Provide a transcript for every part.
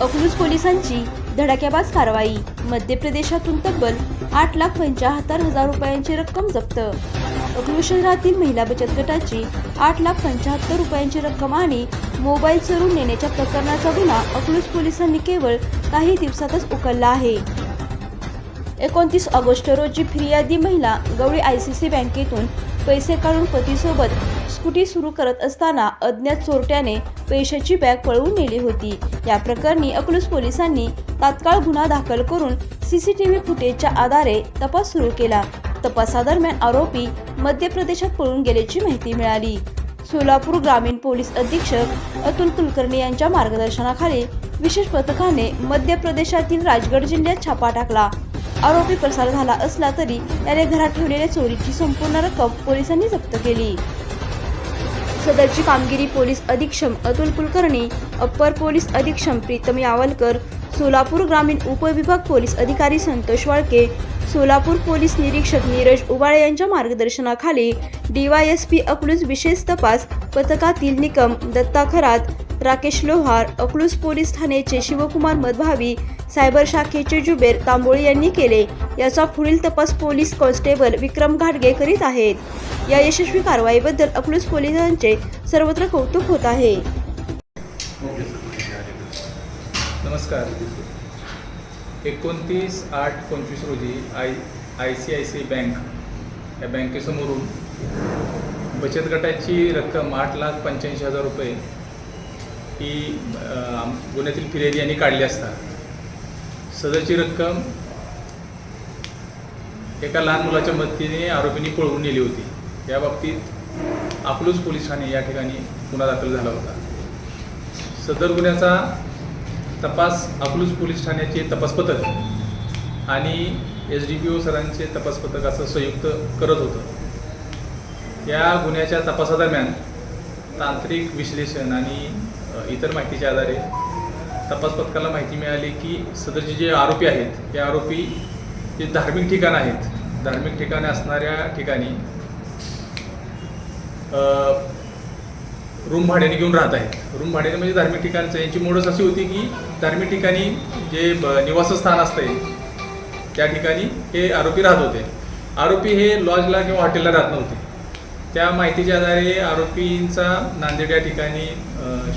अकलूज पोलिसांची धडाक्याबाज कारवाई. मध्य प्रदेशातून तब्बल आठ लाख पंचाहत्तर हजार रुपयांची रक्कम जप्त. अकलूज शहरातील महिला बचत गटाची आठ लाख पंचाहत्तर रुपयांची रक्कम आणि मोबाईल चोरून नेण्याच्या प्रकरणाचा गुन्हा अकलूज पोलिसांनी केवळ काही दिवसातच उकलला आहे. एकोणतीस ऑगस्ट रोजी फिर्यादी महिला गवळी आय सी सी बँकेतून पैसे काढून पतीसोबत स्कूटी सुरू करत असताना अज्ञात चोरट्याने पैशाची बॅग पळवून नेली होती. या प्रकरणी अकलूज पोलिसांनी तात्काळ गुन्हा दाखल करून सीसीटीव्ही फुटेजच्या आधारे तपास सुरू केला. तपासादरम्यान आरोपी मध्य प्रदेशात पळून गेल्याची माहिती मिळाली. सोलापूर ग्रामीण पोलीस अधीक्षक अतुल कुलकर्णी यांच्या मार्गदर्शनाखाली विशेष पथकाने मध्य प्रदेशातील राजगड जिल्ह्यात छापा टाकला. आरोपी पसार झाला असला तरी त्याने घरात ठेवलेल्या चोरीची संपूर्ण रक्कम पोलिसांनी जप्त केली. सदरची कामगिरी पोलीस अधीक्षक अतुल कुलकर्णी अप्पर पोलीस अधीक्षक प्रीतम यावलकर सोलापूर ग्रामीण उपविभाग पोलीस अधिकारी संतोष वाळके सोलापूर पोलीस निरीक्षक नीरज उबाळे यांच्या मार्गदर्शनाखाली डीवायएसपी अकलूज विशेष तपास पथकातील निकम दत्ता खरात राकेश लोहार अकलूज पोलीस ठाण्याचे शिवकुमार मधभावी सायबर शाखेचे जुबेर तांबोळी यांनी केले. याचा पुढील तपास पोलीस कॉन्स्टेबल विक्रम घाटगे करीत आहेत. या यशस्वी कारवाईबद्दल अकलूज पोलिसांचे सर्वत्र कौतुक होत आहे. नमस्कार. एकोणतीस आठ पंचवीस रोजी I I C I C I bank या बँकेसमोरून बचत गटाची रक्कम आठ लाख पंच्याऐंशी हजार रुपये ही गुन्ह्यातील फिर्यादी यांनी काढली असता. सदरची रक्कम एका लहान मुलाच्या मदतीने आरोपींनी पळवून नेली होती. या बाबतीत अकलूज पोलीस ठाणे या ठिकाणी गुन्हा दाखल झाला होता. सदर गुन्ह्याचा तपास अकलूज पोलीस ठाण्याचे तपास पथक आणि एस डी पी ओ सरांचे तपास पथक असं संयुक्त करत होतं. या गुन्ह्याच्या तपासादरम्यान तांत्रिक विश्लेषण आणि इतर माहितीच्या आधारे तपास पथकाला माहिती मिळाली की सदरचे जे आरोपी आहेत ते आरोपी जे धार्मिक ठिकाणं आहेत धार्मिक ठिकाणे असणाऱ्या ठिकाणी रूम भाड्याने घेऊन राहत आहेत. रूम भाड्याने म्हणजे धार्मिक ठिकाणचं. यांची मोडच अशी होती की धार्मिक ठिकाणी जे निवासस्थान असते त्या ठिकाणी हे आरोपी राहत होते. आरोपी हे लॉजला किंवा हॉटेलला राहत नव्हते. त्या माहितीच्या आधारे आरोपींचा नांदेड या ठिकाणी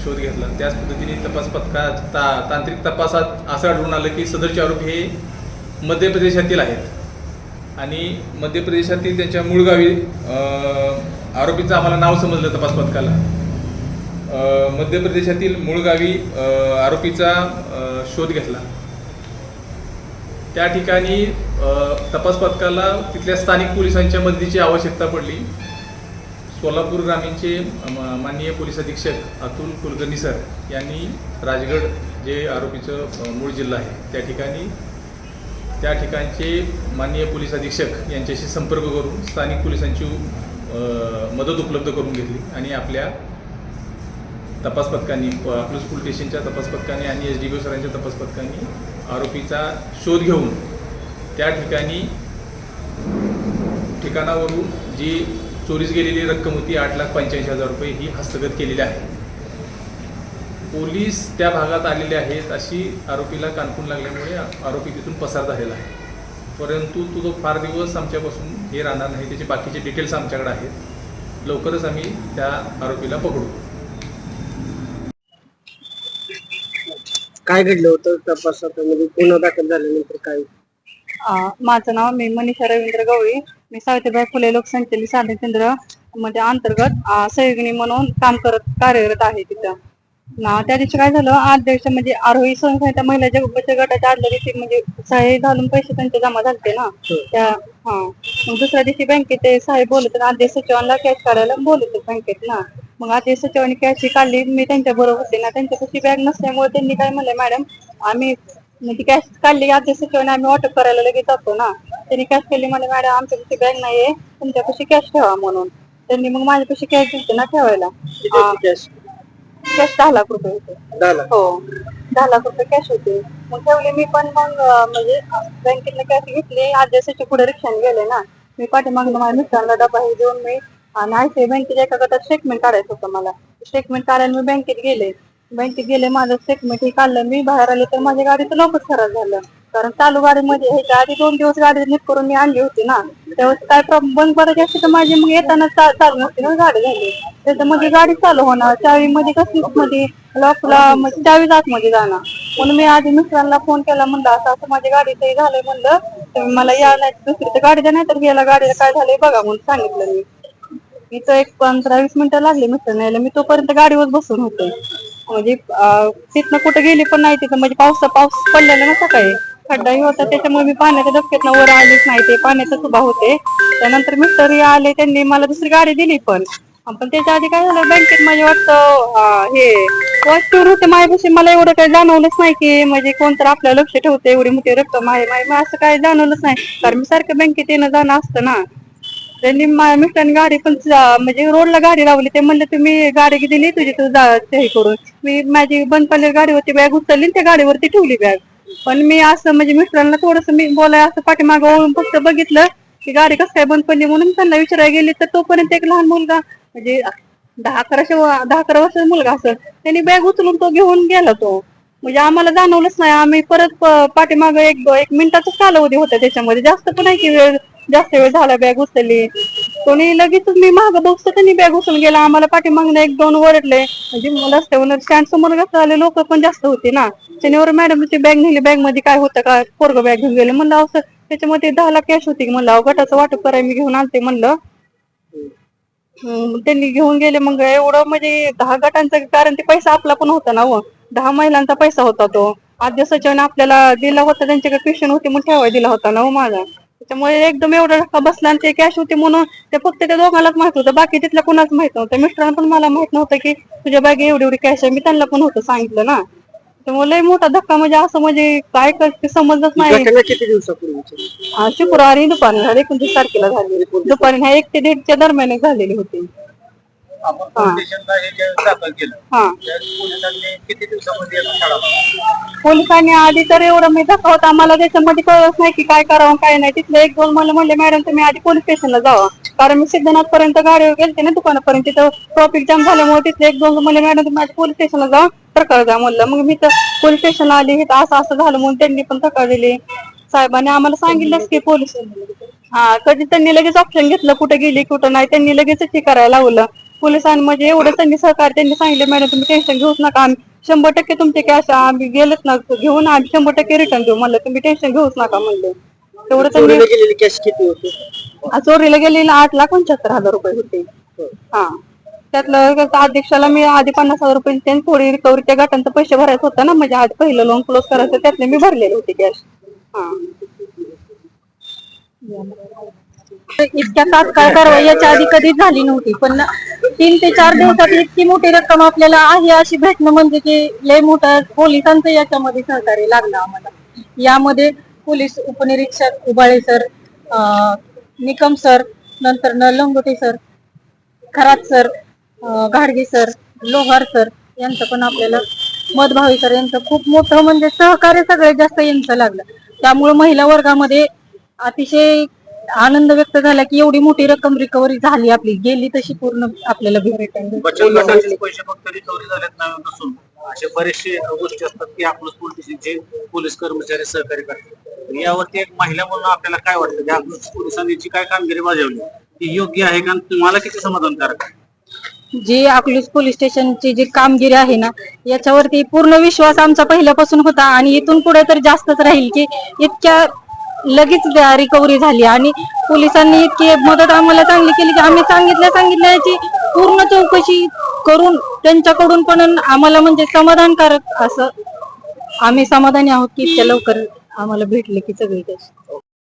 शोध घेतला. त्याच पद्धतीने तपास पथकात ता तांत्रिक तपासात असं आढळून आलं की सदरचे आरोपी हे मध्य प्रदेशातील आहेत. आणि मध्य प्रदेशातील त्यांच्या मूळ गावी आरोपीचं आम्हाला नाव समजलं तपास पथकाला मध्य प्रदेशातील मूळ गावी आरोपीचा शोध घेतला. त्या ठिकाणी तपास पथकाला तिथल्या स्थानिक पोलिसांच्या मदतीची आवश्यकता पडली. सोलापूर ग्रामीणचे म- माननीय पोलीस अधीक्षक अतुल कुलकर्णी सर यांनी राजगड जे आरोपीचं मूळ जिल्हा आहे त्या ठिकाणी त्या ठिकाणचे माननीय पोलीस अधीक्षक यांच्याशी संपर्क करून स्थानिक पोलिसांची मदत उपलब्ध करून घेतली आणि आपल्या तपास पथकांनी प- अकलूज पोलीस स्टेशनच्या तपास पथकाने आणि एस डी बी सरांच्या तपास पथकांनी आरोपीचा शोध घेऊन त्या ठिकाणी ठिकाणावरून जी चोरीस गेलेली रक्कम होती आठ लाख पंच्याऐंशी हजार रुपये ही हस्तगत केलेली आहे. पोलीस त्या भागात आलेले आहेत अशी आरोपीला कानपून लागल्यामुळे आरोपी तिथून पसार झालेला आहे. परंतु तो तो फार दिवस आमच्यापासून हे राहणार नाही त्याचे बाकीचे डिटेल्स आमच्याकडे आहेत. लवकरच आम्ही त्या आरोपीला पकडू. काय घडलं होतं? तपासात म्हणजे गुन्हा दाखल झाल्यानंतर काय? माझं नाव मी मनीषा रवींद्र गवळी. मी सावित्रीबाई फुले लोकसंख्येली साधन केंद्रमध्ये अंतर्गत सहयोगिनी म्हणून काम करत कार्यरत आहे तिथं. ना त्या दिवशी काय झालं अध्यक्ष म्हणजे आरोही संस्था महिला बचत गटाच्या आदल्या दिवशी म्हणजे सहाय्य घालून पैसे त्यांचे जमा झालते ना. त्या हा. मग दुसऱ्या दिवशी बँकेत ते साहेब बोलत. अध्यक्ष सचिवांना कॅश काढायला बोलत बँकेत ना. मग अध्यक्ष सचिवांनी कॅश काढली मी त्यांच्या बरोबर होते ना. त्यांच्यापाशी बॅग नसल्यामुळे त्यांनी काय म्हणलं मॅडम आम्ही म्हणजे कॅश काढली अध्यक्ष सचिवांनी आम्ही वाटप करायला लगेच जातो ना. त्यांनी कॅश केली मला मॅडम आमच्यापाशी बॅग नाहीये. तुमच्यापाशी कॅश ठेवा म्हणून. त्यांनी मग माझ्यापाशी कॅश दिलते ना ठेवायला. कॅश कॅश दहा लाख रुपये होते. हो. दहा लाख रुपये कॅश होते. मग ठेवले मी पण मग म्हणजे बँकेतनं कॅश घेतली. आदेशाच्या पुढे रिक्षाने गेले ना. मी पाठीमागनं माझ्या मित्रांना डबा हे देऊन मी आणि आय सी बँकेच्या एका गटात स्टेटमेंट काढायचं होतं मला. स्टेटमेंट काढायला मी बँकेत गेले. बँकेत गेले माझं स्टेटमेंट हे काढलं. मी बाहेर आले तर माझ्या गाडीचं लवकर खराब झालं. कारण चालू गाडीमध्ये ह्याच्या आधी दोन दिवस गाडी नीट करून मी आणली होती ना त्यावेळेस काय प्रॉब्लेम बंद पडायची असते तर माझी मग येताना चा- चालू नसते ना गाडी झाली. त्याच्यामध्ये म्हणजे गाडी चालू होणार चावीमध्ये कसलीच मध्ये लॉकला म्हणजे चावीच आतमध्ये जाणार. म्हणून मी आधी मिस्टरांना फोन केला म्हणलं असं असं माझ्या गाडीचं हे झालंय म्हणलं तुम्ही मला या नाही दुसरी तर गाडी द्या नाही तर गेला गाडीला काय झालंय बघा म्हणून सांगितलं मी. इथं एक पंधरा वीस मिनिटं लागली मिस्टर न्यायला मी तोपर्यंत गाडीवर बसून होते. म्हणजे अं, तिथनं कुठं गेली पण नाही तिथं म्हणजे पाऊस पाऊस पडलेला ना सकाळी खड्डाही होता त्याच्यामुळे मी पाण्याच्या धक्क्यात वर आलीच नाही. ते पाण्याचा सुभा होते. त्यानंतर मिस्टर आले त्यांनी मला दुसरी गाडी दिली पण. पण त्याच्या आधी काय झालं बँकेत माझे वाटतं हे वस्तूवर होते माझ्यापाशी मला एवढं काही जाणवलंच नाही की म्हणजे कोणतर आपलं लक्ष ठेवतं एवढी मोठी रक्कम आहे माय- असं काही जाणवलंच नाही. कारण मी सारखं बँकेत येणं जाणं असतं ना. त्यांनी माझ्या मिस्टरांनी गाडी पण म्हणजे रोडला गाडी लावली. ते म्हणले तुम्ही गाडी दिली तुझी तू हे करून. मी माझी बंद पडलेली गाडी होती बॅग उचलली त्या गाडीवरती ठेवली बॅग. पण मी असं म्हणजे मिस्टरांना थोडस मी बोलाय असं पाठीमागं फक्त बघितलं की गाडी कसं काय बंद पडली म्हणून त्यांना विचारायला गेली तर तोपर्यंत एक लहान मुलगा म्हणजे दहा अकराशे दहा अकरा वर्षाचा मुलगा असेल त्यांनी बॅग उचलून तो घेऊन गेला तो. म्हणजे आम्हाला जाणवलंच नाही आम्ही परत पाठीमाग पाठीमागं एक एक मिनिटाचाच कालावधी होता त्याच्यामध्ये. जास्त पण आहे की वेळ जास्त वेळ झाला बॅग उचलली. कोणी लगेच मी माग बघतो त्यांनी बॅग उचलून गेला. आम्हाला पाठीमागनं एक दोन वरडले म्हणजे रस्त्यावर स्टँड समोर आले लोक पण जास्त होते ना. शनिवार मॅडमची बॅग नेली. बॅगमध्ये काय होतं का? पोरग बॅग घेऊन गेले. म्हणलं असं त्याच्यामध्ये दहा लाख कॅश होती. म्हणलं अहो, गटाचं वाटप करायला मी घेऊन आणते म्हणलं त्यांनी घेऊन गेले. मग एवढं म्हणजे दहा गटांचा कारण ते पैसा आपला पण होता ना हो. दहा महिलांचा पैसा होता तो. आद्य सचिवाने आपल्याला दिला होता. त्यांच्याकडे ट्युशन होती म्हणून ठेवायला दिला होता ना हो माझा. त्याच्यामुळे एकदम एवढा धक्का बसला आणि ते कॅश होते म्हणून ते फक्त त्या दोघांनाच माहीत होतं. बाकी तिथल्या कुणाच माहीत नव्हतं. मिस्टरांना पण मला माहीत नव्हतं की तुझ्या बॅगे एवढी एवढी कॅश आहे. मी त्यांना पण होतं सांगितलं ना. त्यामुळे लय मोठा धक्का म्हणजे असं म्हणजे काय करते समजत नाही. घटना किती दिवसापूर्वीची हा, शुक्रवारी दुपारी. झाली एकोणतीस तारखेला झाली. दुपारी ह्या एक ते दीडच्या दरम्यान झालेली होती. आपण पोलीस स्टेशनला हे जे दाखल केलं हा. त्या पोलिसांनी किती दिवसामध्ये? पोलिसांनी आधी तर एवढं मी होता आम्हाला त्याच्यामध्ये कळत नाही की काय करावं काय नाही. तिथले एक दोन मला म्हणले मॅडम तुम्ही आधी पोलीस स्टेशनला जावा. कारण मी सिद्धनाथ पर्यंत गाडीवर गेलते ना दुकानापर्यंत तिथं ट्रॉफिक जाम झाल्यामुळे तिथले एक दोन म्हणले मॅडम तुम्ही आधी पोलीस स्टेशनला जा प्रकार जा म्हणलं. मग मी तर पोलीस स्टेशनला आली इथं असं असं झालं म्हणून त्यांनी पण तक्रार दिली. साहेबांनी आम्हाला सांगितलंच की पोलीस हा कधी त्यांनी लगेच ऑप्शन घेतलं कुठे गेली कुठं नाही. त्यांनी लगेच हे करायला लावलं. पोलिसांनी म्हणजे एवढं त्यांनी सहकार्य त्यांनी सांगितलं मॅडम तुम्ही टेन्शन घेऊच नका. आम्ही शंभर टक्के तुमचे कॅश आम्ही गेलेच ना घेऊन आम्ही शंभर टक्के रिटर्न देऊ म्हणलं. तुम्ही टेन्शन घेऊच नका म्हणले. तेवढं त्यांनी गेलेली कॅश किती होती? आ, चोरीला गेलेले आठ लाख पंच्याहत्तर हजार रुपये होते. हा. त्यातलं कसं अध्यक्षाला मी आधी पन्नास हजार रुपये त्यांनी थोडी रिकव्हरी त्या गटांचं पैसे भरायचं होतं ना म्हणजे आधी पहिलं लोन क्लोज करायचं त्यातले मी भरलेले होते कॅश हा. इतक्या तात्काळ कारवाई याच्या आधी कधीच झाली नव्हती पण तीन ते चार दिवसात इतकी मोठी रक्कम आपल्याला आहे अशी भेटणं म्हणजे की लय मोठं पोलिसांचं याच्यामध्ये सहकार्य लागलं आम्हाला. यामध्ये पोलीस उपनिरीक्षक उबाळे सर निकम सर नंतर न लंगोटे सर खरात सर घाडगे सर लोहार सर यांचं पण आपल्याला मधभावी सर यांचं खूप मोठं म्हणजे सहकार्य सगळ्यात जास्त यांचं लागलं. त्यामुळे महिला वर्गामध्ये अतिशय आनंद व्यक्त झाला की एवढी मोठी रक्कम रिकव्हरी झाली आपली. गेली तशी पूर्ण आपल्याला बचत गटाचे पैसे फक्त रिकव्हरी झालेत नसून असे बरेचसे गोष्टी असतात की आपलं पोलीस स्टेशनचे पोलीस कर्मचारी सहकार्य करतात. यावरती एक महिला म्हणून आपल्याला काय वाटतं? की आपण पोलिसांनी जी काय कामगिरी बजावली? ती योग्य आहे का? तुम्हाला किती समाधानकारक आहे? जी अकलूज पोलीस स्टेशनची जी कामगिरी आहे ना याच्यावरती पूर्ण विश्वास आमचा पहिल्यापासून होता आणि इथून पुढे तर जास्तच राहील की इतक्या लगेच रिकव्हरी झाली. आणि पोलिसांनी इतकी मदत आम्हाला चांगली केली की आम्ही सांगितल्या सांगितल्या याची पूर्ण चौकशी करून त्यांच्याकडून पण आम्हाला म्हणजे समाधानकारक असं आम्ही समाधानी आहोत की इतक्या लवकर आम्हाला भेटले की सगळे